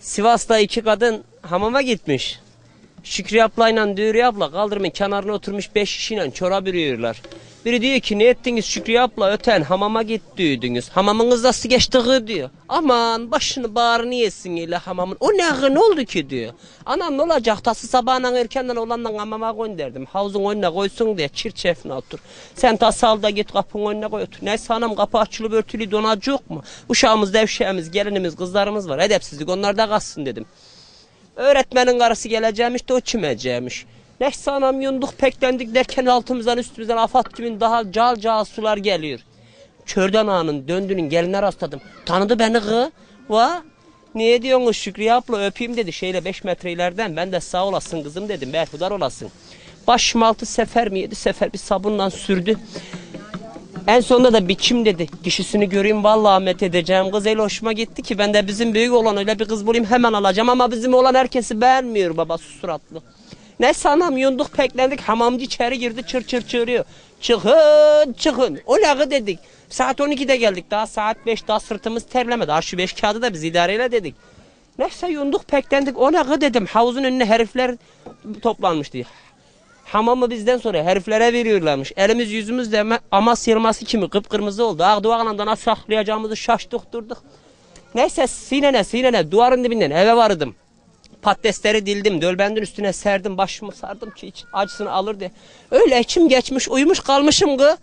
Sivas'ta iki kadın hamama gitmiş. Şükrü ablayla Dürü abla kaldırımın kenarına oturmuş beş kişiyle çorap yürüyorlar. Biri diyor ki ne ettiniz Şükrü abla öten hamama gittiydiniz. Hamamınız nasıl geçti diyor. Aman başını bağrını yesin ile hamamın. O ne ne oldu ki diyor. Anam ne olacak tası sabahından erkenden olanla hamama gönderdim. Havuzun önüne koysun diye çirçefine otur. Sen tası al da git kapının önüne koy otur. Neyse anam kapı açılıp örtülü donacak mı? Uşağımız, devşeğimiz, gelinimiz, kızlarımız var. Edepsizlik onlar da kalsın dedim. Öğretmenin karısı geleceğimiş de o çimeceğimiş. Neyse anam yunduk peklendik derken altımızdan üstümüzden afat gibi daha cal cal sular geliyor. Körden ağanın döndüğünün geline rastladım. Tanıdı beni kı. Va. Niye diyorsun Şükrü abla öpeyim dedi şeyle 5 metre ileriden. Ben de sağ olasın kızım dedim. Berhudar olasın. Başım altı sefer mi yedi sefer bir sabunla sürdü. En sonunda da biçim dedi. Kişisini göreyim vallahi Ahmet edeceğim. Kız öyle hoşuma gitti ki ben de bizim büyük olan öyle bir kız bulayım hemen alacağım. Ama bizim olan herkesi beğenmiyor baba suratlı. Ne sanam yunduk peklendik hamamcı içeri girdi çır çır çığırıyor. Çıkın çıkın. O lagı dedik. Saat 12'de geldik daha saat 5 daha sırtımız terlemedi. Ha şu 5 kağıdı da biz idareyle dedik. Neyse yunduk peklendik o lagı dedim. Havuzun önüne herifler toplanmıştı. Hamamı bizden sonra heriflere veriyorlarmış. Elimiz yüzümüz de ama- Amasya elması kimi kıpkırmızı oldu. Ağduağlan'da nasıl saklayacağımızı şaştık durduk. Neyse sinene sinene duvarın dibinden eve vardım. Patatesleri dildim, dölbendin üstüne serdim, başımı sardım ki iç acısını alır diye. Öyle içim geçmiş, uyumuş kalmışım gı.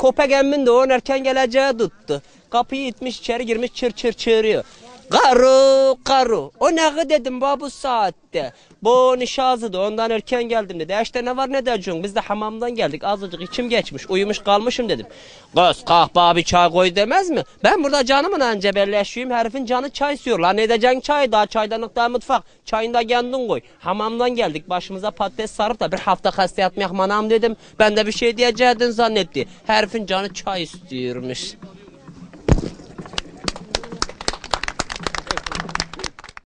Köpek emmin de on erken geleceği tuttu. Kapıyı itmiş, içeri girmiş, çır çır çığırıyor. Karu, karu. O ne dedim bu bu saatte. Bu nişazı da ondan erken geldim dedi. "E ne var ne diyeceksin? Biz de hamamdan geldik. Azıcık içim geçmiş. Uyumuş kalmışım dedim. Kız kalk bir çay koy demez mi? Ben burada canımın anca belleşiyim. Herifin canı çay istiyor. Lan ne edeceksin çay? Daha çaydanlık daha mutfak. Çayını da kendin koy. Hamamdan geldik. Başımıza patates sarıp da bir hafta hasta yatmayak manam dedim. Ben de bir şey diyeceğini zannetti. Herifin canı çay istiyormuş.